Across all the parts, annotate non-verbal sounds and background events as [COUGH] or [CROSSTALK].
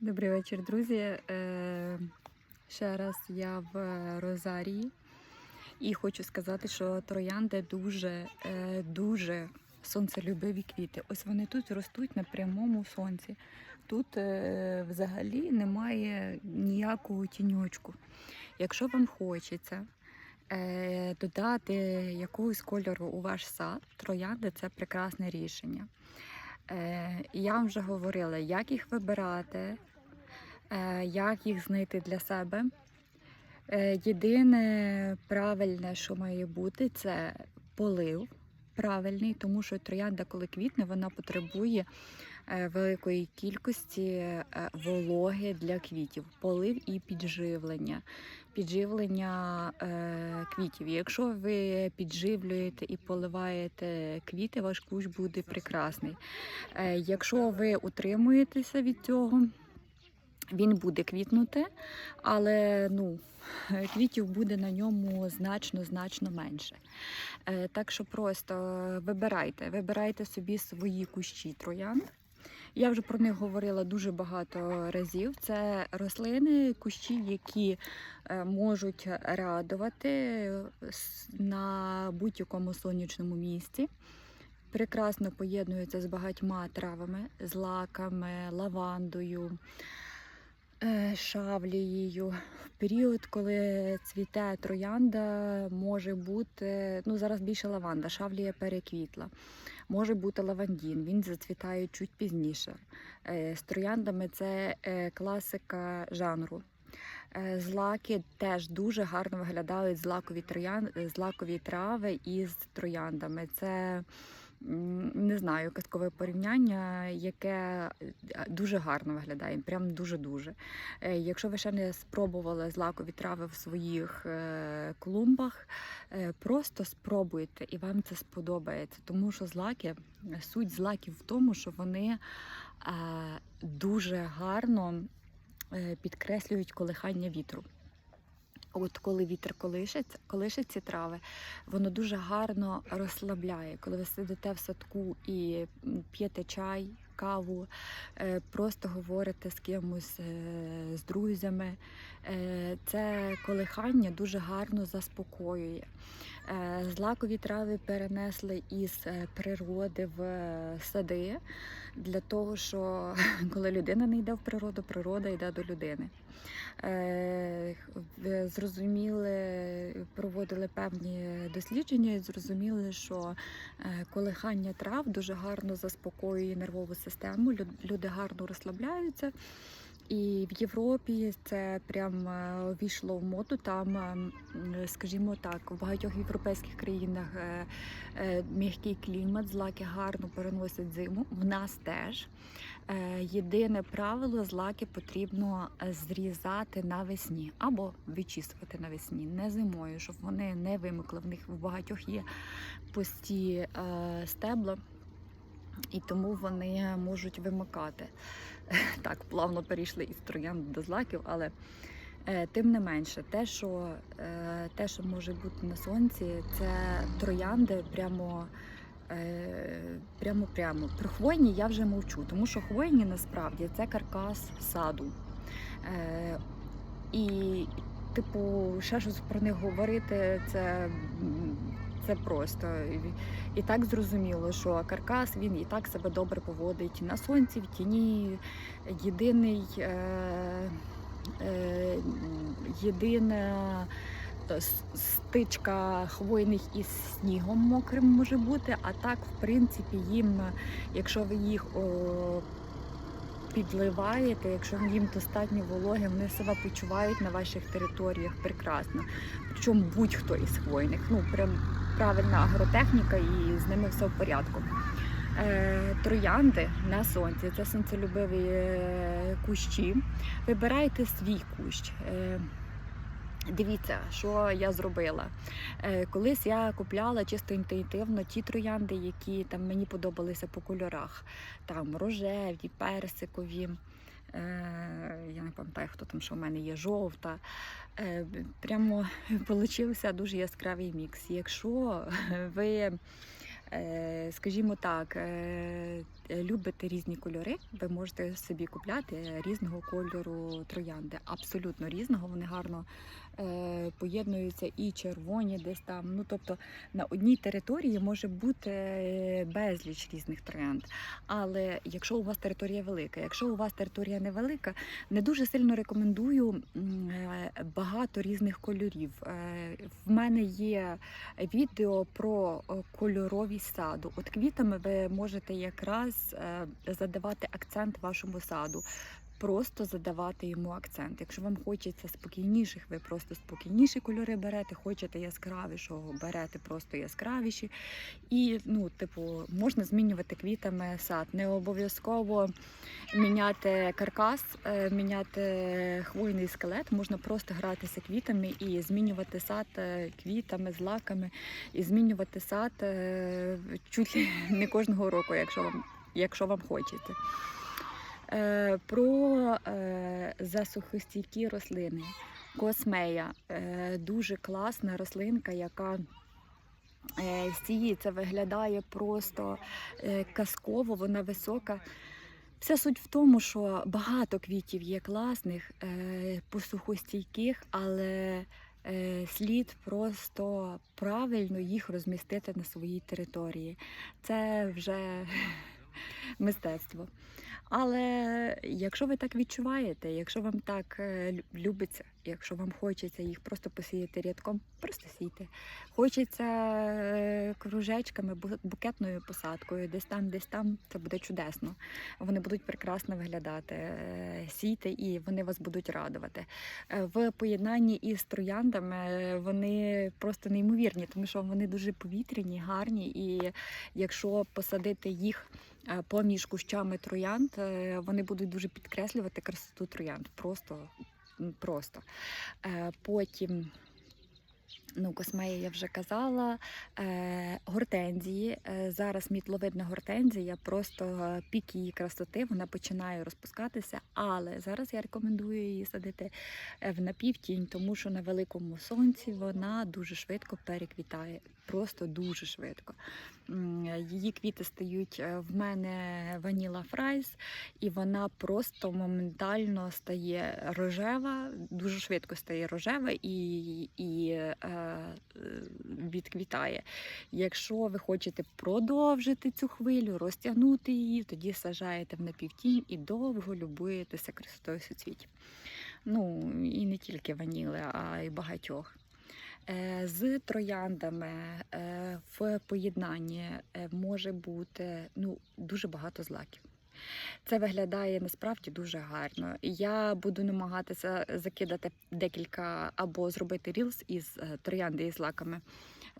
Добрий вечір, друзі. Е, Ще раз я в Розарії і хочу сказати, що троянди дуже, е, сонцелюбиві квіти. Ось вони тут ростуть на прямому сонці. Тут е, взагалі немає ніякого тіньочку. Якщо вам хочеться додати якогось кольору у ваш сад, троянди це прекрасне рішення. Е, Я вам вже говорила, як їх вибирати, е, як їх знайти для себе. Е, Єдине правильне, що має бути, це полив правильний, тому що троянда, коли квітне, вона потребує великої кількості е, вологи для квітів, полив і підживлення. Підживлення е, квітів. Якщо ви підживлюєте і поливаєте квіти, ваш кущ буде прекрасний. Е, Якщо ви утримуєтеся від цього, він буде квітнути, але ну, квітів буде на ньому значно-значно менше. Е, Так що просто вибирайте, вибирайте собі свої кущі троянд. Я вже про них говорила дуже багато разів. Це рослини, кущі, які е, можуть радувати на будь-якому сонячному місці. Прекрасно поєднуються з багатьма травами, з лаками, лавандою, е, шавлією. В період, коли цвіте троянда, може бути, ну зараз більше лаванда, шавлія переквітла. Може бути лавандін, він зацвітає чуть пізніше. Е, З трояндами це е, класика жанру. Е, Злаки теж дуже гарно виглядають злакові, троян... злакові трави із трояндами. Це не знаю, казкове порівняння, яке е, дуже гарно виглядає, прям дуже-дуже. Е, Якщо ви ще не спробували злакові трави в своїх е, клумбах, просто спробуйте і вам це сподобається. Тому що злаки, суть злаків в тому, що вони дуже гарно підкреслюють колихання вітру. От коли вітер колишеться, колишить ці трави, воно дуже гарно розслабляє. Коли ви сидите в садку і п'єте чай, каву, е, просто говорите з кимось, е, з друзями, е, це колихання дуже гарно заспокоює. Е, Злакові трави перенесли із е, природи в е, сади для того, що [LAUGHS] коли людина не йде в природу, природа йде до людини. Зрозуміли, проводили певні дослідження і зрозуміли, що колихання трав дуже гарно заспокоює нервову систему. Люди гарно розслабляються. І в Європі це прям е, увійшло в моду. Там, е, скажімо так, в багатьох європейських країнах е, м'який клімат, злаки гарно переносять зиму. В нас теж. Єдине правило злаки потрібно зрізати навесні або вичісувати навесні, не зимою, щоб вони не вимикли. В них в багатьох є пусті стебла. І тому вони можуть вимикати. [LAUGHS] Так, плавно перейшли із троянд до злаків, але е, тим не менше, те, що, е, те, що може бути на сонці, це троянди прямо. е, Прямо прямо про хвойні я вже мовчу, тому що хвойні насправді це каркас саду. Е, і, типу, ще щось про них говорити, це, це просто. І, так зрозуміло, що каркас він і так себе добре поводить на сонці, в тіні. Єдиний, е, е, єдина е, стичка хвойних із снігом мокрим може бути, а так, в принципі, їм, якщо ви їх підливаєте, якщо їм достатньо вологи, вони себе почувають на ваших територіях прекрасно. Причому будь-хто із хвойних. Ну, прям правильна агротехніка і з ними все в порядку. Е, Троянди на сонці це сонцелюбиві е, кущі. Вибирайте свій кущ. Е, Дивіться, що я зробила. Колись я купляла чисто інтуїтивно ті троянди, які там мені подобалися по кольорах. Там рожеві, персикові. Е, Я не пам'ятаю, хто там, що в мене є жовта. Е, Прямо получився дуже яскравий мікс. Якщо ви е, скажімо так, любите різні кольори, ви можете собі купляти різного кольору троянди. Абсолютно різного. Вони гарно е, поєднуються і червоні десь там. Ну тобто на одній території може бути е, безліч різних троянд. Але якщо у вас територія велика, якщо у вас територія невелика, не дуже сильно рекомендую е, багато різних кольорів. В мене є відео про кольоровість саду. От квітами ви можете якраз е, задавати акцент вашому саду. Просто задавати йому акцент. Якщо вам хочеться спокійніших, ви просто спокійніші кольори берете, хочете яскравішого, берете просто яскравіші. І, ну, типу, можна змінювати квітами сад. Не обов'язково міняти каркас, е, міняти хвойний скелет. Можна просто гратися квітами і змінювати сад е, квітами, злаками, і змінювати сад чуть не кожного року, якщо вам, якщо вам хочеться. Е, Про е, засухостійкі рослини. Космея е, дуже класна рослинка, яка сіється, виглядає просто казково, вона висока. Вся суть в тому, що багато квітів є класних, посухостійких, але слід просто правильно їх розмістити на своїй території. Це вже [LAUGHS] мистецтво. Але якщо ви так відчуваєте, якщо вам так е, любиться, якщо вам хочеться їх просто посіяти рядком, просто сійте. Хочеться е, кружечками, бу- букетною посадкою, десь там, десь там, це буде чудесно. Вони будуть прекрасно виглядати. Е, Сійте і вони вас будуть радувати. В поєднанні із трояндами вони просто неймовірні, тому що вони дуже повітряні, гарні, і якщо посадити їх поміж кущами троянд, е, вони будуть дуже підкреслювати красоту троянд. Просто, просто. Е, Потім. Ну, космеї я вже казала. Е, гортензії. Е, зараз мітловидна гортензія, просто е, пік її красоти, вона починає розпускатися, але зараз я рекомендую її садити е, в напівтінь, тому що на великому сонці вона дуже швидко переквітає. Просто дуже швидко. Її квіти стають е, в мене ваніла фрайс, і вона просто моментально стає рожева, дуже швидко стає рожева і, і е, відквітає. Якщо ви хочете продовжити цю хвилю, розтягнути її, тоді сажаєте в напівтінь і довго любуєтеся красотою суцвіть. Ну і не тільки ваніли, а й багатьох. Е, З трояндами е, в поєднанні е, може бути ну, дуже багато злаків. Це виглядає насправді дуже гарно. Я буду намагатися закидати декілька або зробити рілс із троянди із злаками.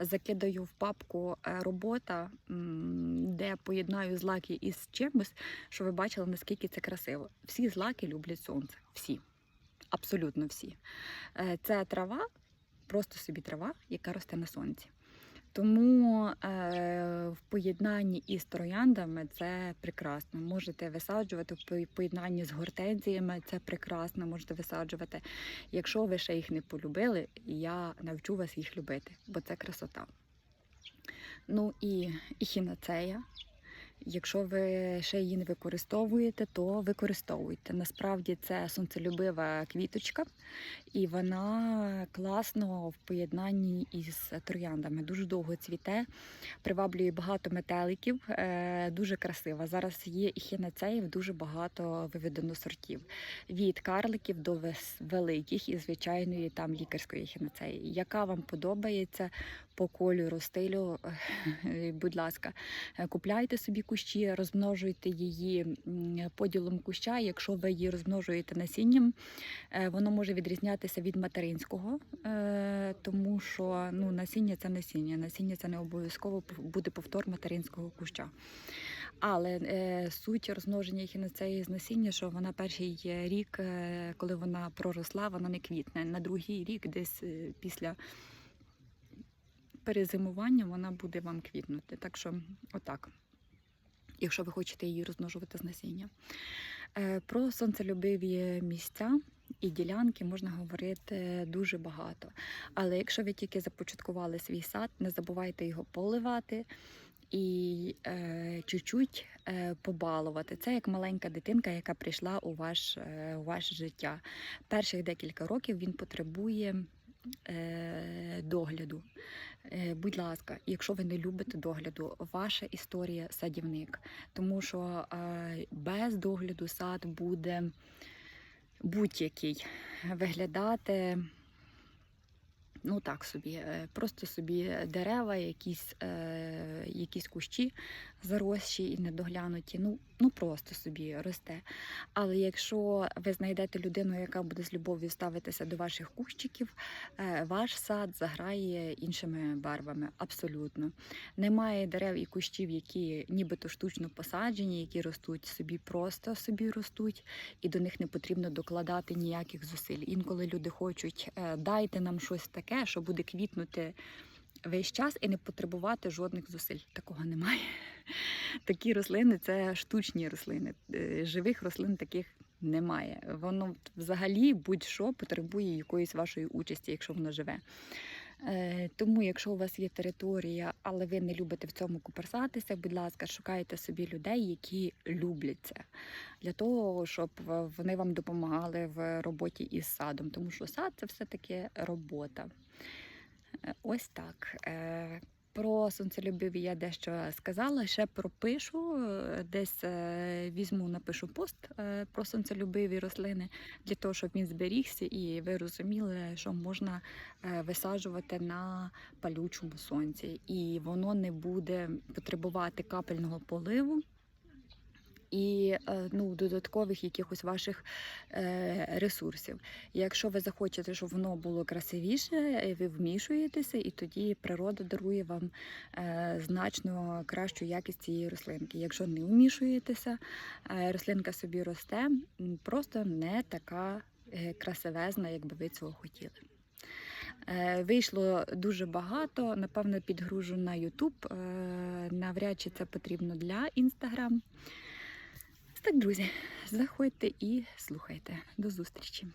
Закидаю в папку робота, де поєднаю злаки із чимось, щоб ви бачили, наскільки це красиво. Всі злаки люблять сонце. Всі. Абсолютно всі. Це трава, просто собі трава, яка росте на сонці. Тому е, в поєднанні із трояндами це прекрасно. Можете висаджувати в поєднанні з гортензіями, це прекрасно, можете висаджувати. Якщо ви ще їх не полюбили, я навчу вас їх любити, бо це красота. Ну і ехінацея. Якщо ви ще її не використовуєте, то використовуйте. Насправді це сонцелюбива квіточка, і вона класно в поєднанні із трояндами. Дуже довго цвіте, приваблює багато метеликів, е, дуже красива. Зараз є і хінацеїв дуже багато виведено сортів. Від карликів до великих і звичайної там лікарської хінацеї. Яка вам подобається по кольору, стилю, е, [LAUGHS] будь ласка, купляйте собі кущі, розмножуйте її поділом куща. Якщо ви її розмножуєте насінням, е, воно може відрізнятися від материнського, е, тому що ну, насіння це насіння. Насіння це не обов'язково буде повтор материнського куща. Але е, суть розмноження хінацеї з насіння, що вона перший рік, коли вона проросла, вона не квітне. На другий рік, десь після перезимування, вона буде вам квітнути. Так що, отак, якщо ви хочете її розмножувати з насіння. Е, Про сонцелюбиві місця і ділянки можна говорити дуже багато. Але якщо ви тільки започаткували свій сад, не забувайте його поливати і е, чуть-чуть е, побалувати. Це як маленька дитинка, яка прийшла у, ваш, е, у ваше життя. Перших декілька років він потребує е, догляду. Е, Будь ласка, якщо ви не любите догляду, ваша історія садівник, тому що е, без догляду сад буде будь-який виглядати. Ну так собі, е, просто собі дерева, якісь, е, якісь кущі заросші і недоглянуті. Ну, ну просто собі росте. Але якщо ви знайдете людину, яка буде з любов'ю ставитися до ваших кущиків, е, ваш сад заграє іншими барвами. Абсолютно. Немає дерев і кущів, які нібито штучно посаджені, які ростуть собі, просто собі ростуть, і до них не потрібно докладати ніяких зусиль. Інколи люди хочуть е, дайте нам щось таке, що буде квітнути весь час і не потребувати жодних зусиль. Такого немає. [LAUGHS] Такі рослини це штучні рослини. Е, Живих рослин таких немає. Воно взагалі будь-що потребує якоїсь вашої участі, якщо воно живе. Е, Тому, якщо у вас є територія, але ви не любите в цьому куперсатися, будь ласка, шукайте собі людей, які люблять це, для того, щоб вони вам допомагали в роботі із садом, тому що сад це все-таки робота. Е, Ось так. Про сонцелюбиві я дещо сказала. Ще пропишу, е, десь е, візьму, напишу пост е, про сонцелюбиві рослини для того, щоб він зберігся, і ви розуміли, що можна висаджувати на палючому сонці, і воно не буде потребувати капельного поливу. І е, ну, додаткових якихось ваших е, ресурсів. Якщо ви захочете, щоб воно було красивіше, е, ви вмішуєтеся, і тоді природа дарує вам значно кращу якість цієї рослинки. Якщо не вмішуєтеся, рослинка собі росте, просто не така красивезна, як би ви цього хотіли. Вийшло дуже багато, напевно, підгружу на YouTube. Навряд чи це потрібно для Instagram. Так, друзі, заходьте і слухайте. До зустрічі!